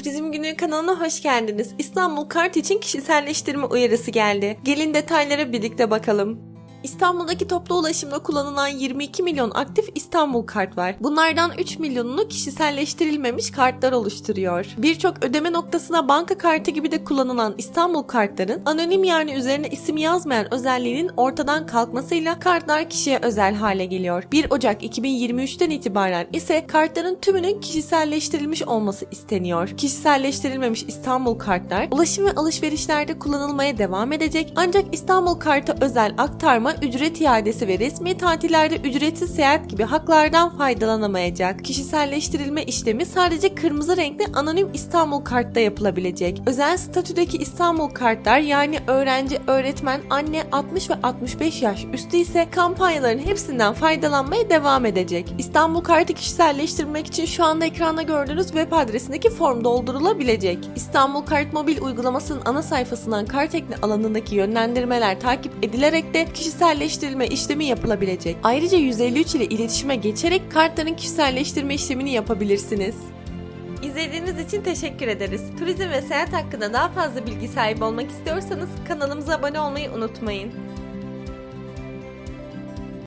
Turizm Günü kanalına hoş geldiniz. İstanbul Kart için kişiselleştirme uyarısı geldi. Gelin detaylara birlikte bakalım. İstanbul'daki toplu ulaşımda kullanılan 22 milyon aktif İstanbul kart var. Bunlardan 3 milyonunu kişiselleştirilmemiş kartlar oluşturuyor. Birçok ödeme noktasına banka kartı gibi de kullanılan İstanbul kartların anonim yani üzerine isim yazmayan özelliğinin ortadan kalkmasıyla kartlar kişiye özel hale geliyor. 1 Ocak 2023'ten itibaren ise kartların tümünün kişiselleştirilmiş olması isteniyor. Kişiselleştirilmemiş İstanbul kartlar ulaşım ve alışverişlerde kullanılmaya devam edecek ancak İstanbul kartı özel aktarma, ücret iadesi ve resmi tatillerde ücretsiz seyahat gibi haklardan faydalanamayacak. Kişiselleştirilme işlemi sadece kırmızı renkli anonim İstanbul kartta yapılabilecek. Özel statüdeki İstanbul kartlar yani öğrenci, öğretmen, anne 60 ve 65 yaş üstü ise kampanyaların hepsinden faydalanmaya devam edecek. İstanbul kartı kişiselleştirmek için şu anda ekranda gördüğünüz web adresindeki form doldurulabilecek. İstanbul Kart mobil uygulamasının ana sayfasından kart ekli alanındaki yönlendirmeler takip edilerek de kişiselleştirilme işlemi yapılabilecek. Ayrıca 153 ile iletişime geçerek kartların kişiselleştirme işlemini yapabilirsiniz. İzlediğiniz için teşekkür ederiz. Turizm ve seyahat hakkında daha fazla bilgi sahibi olmak istiyorsanız kanalımıza abone olmayı unutmayın.